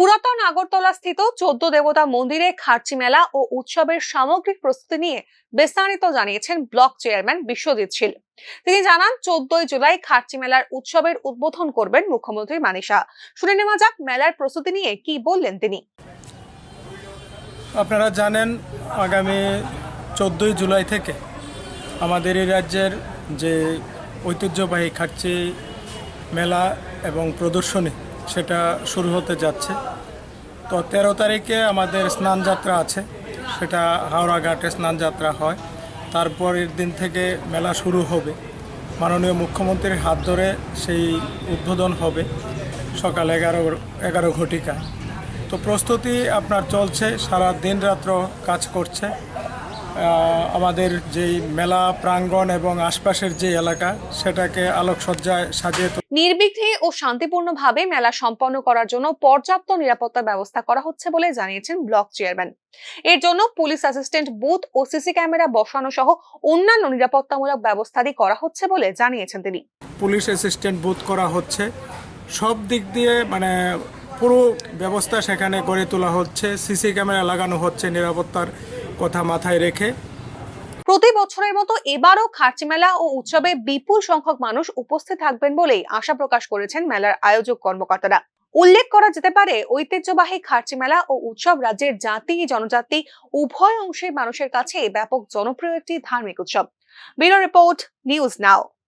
পুরাতন আগরতলা স্থিত চোদ্দ দেবতা মন্দিরে খার্চি মেলা ও উৎসবের সামগ্রিক প্রস্তুতি নিয়ে বিস্তারিত জানিয়েছেন ব্লক চেয়ারম্যান বিশ্বজিৎ শীল। তিনি জানান, চোদ্দই জুলাই খার্চি মেলার উৎসবের উদ্বোধন করবেন মুখ্যমন্ত্রী মানিসা শুনে নেওয়া যাক মেলার প্রস্তুতি নিয়ে কি বললেন তিনি। আপনারা জানেন, আগামী চোদ্দোই জুলাই থেকে আমাদের এই রাজ্যের যে ঐতিহ্যবাহী খাচ্ছি মেলা এবং প্রদর্শনী সেটা শুরু হতে যাচ্ছে। তো তেরো তারিখে আমাদের স্নানযাত্রা আছে। সেটা হাওড়া ঘাটে স্নানযাত্রা হয়। তারপরের দিন থেকে মেলা শুরু হবে। মাননীয় মুখ্যমন্ত্রীর হাত ধরে সেই উদ্বোধন হবে সকাল এগারো এগারো ঘটিকায়। তো প্রস্তুতি আপনার চলছে, সারা দিন রাত্র কাজ করছে। আমাদের যেই মেলা প্রাঙ্গণ এবং আশপাশের যে এলাকা সেটাকে আলোকসজ্জায় সাজিয়ে নির্বিঘ্নে ও শান্তিপূর্ণভাবে মেলা সম্পন্ন করার জন্য পর্যাপ্ত নিরাপত্তা ব্যবস্থা করা হচ্ছে বলে জানিয়েছেন ব্লক চেয়ারম্যান। এর জন্য পুলিশ অ্যাসিস্ট্যান্ট বুথ ও সিসি ক্যামেরা বসানো সহ অন্যান্য নিরাপত্তামূলক ব্যবস্থাদি করা হচ্ছে বলে জানিয়েছেন তিনি। পুলিশ অ্যাসিস্ট্যান্ট বুথ করা হচ্ছে। সব দিক দিয়ে মানে পুরো ব্যবস্থা সেখানে গড়ে তোলা হচ্ছে। সিসি ক্যামেরা লাগানো হচ্ছে নিরাপত্তার কথা মাথায় রেখে। প্রতি বছরের মতো এবারও খার্চি মেলা ও উৎসবে বিপুল সংখ্যক মানুষ উপস্থিত থাকবেন বলেই আশা প্রকাশ করেছেন মেলার আয়োজক কর্মকর্তারা। উল্লেখ করা যেতে পারে, ঐতিহ্যবাহী খার্চি মেলা ও উৎসব রাজ্যের জাতি, জনজাতি, উভয় অংশের মানুষের কাছে ব্যাপক জনপ্রিয় একটি ধার্মিক উৎসব। Bureau report, news now.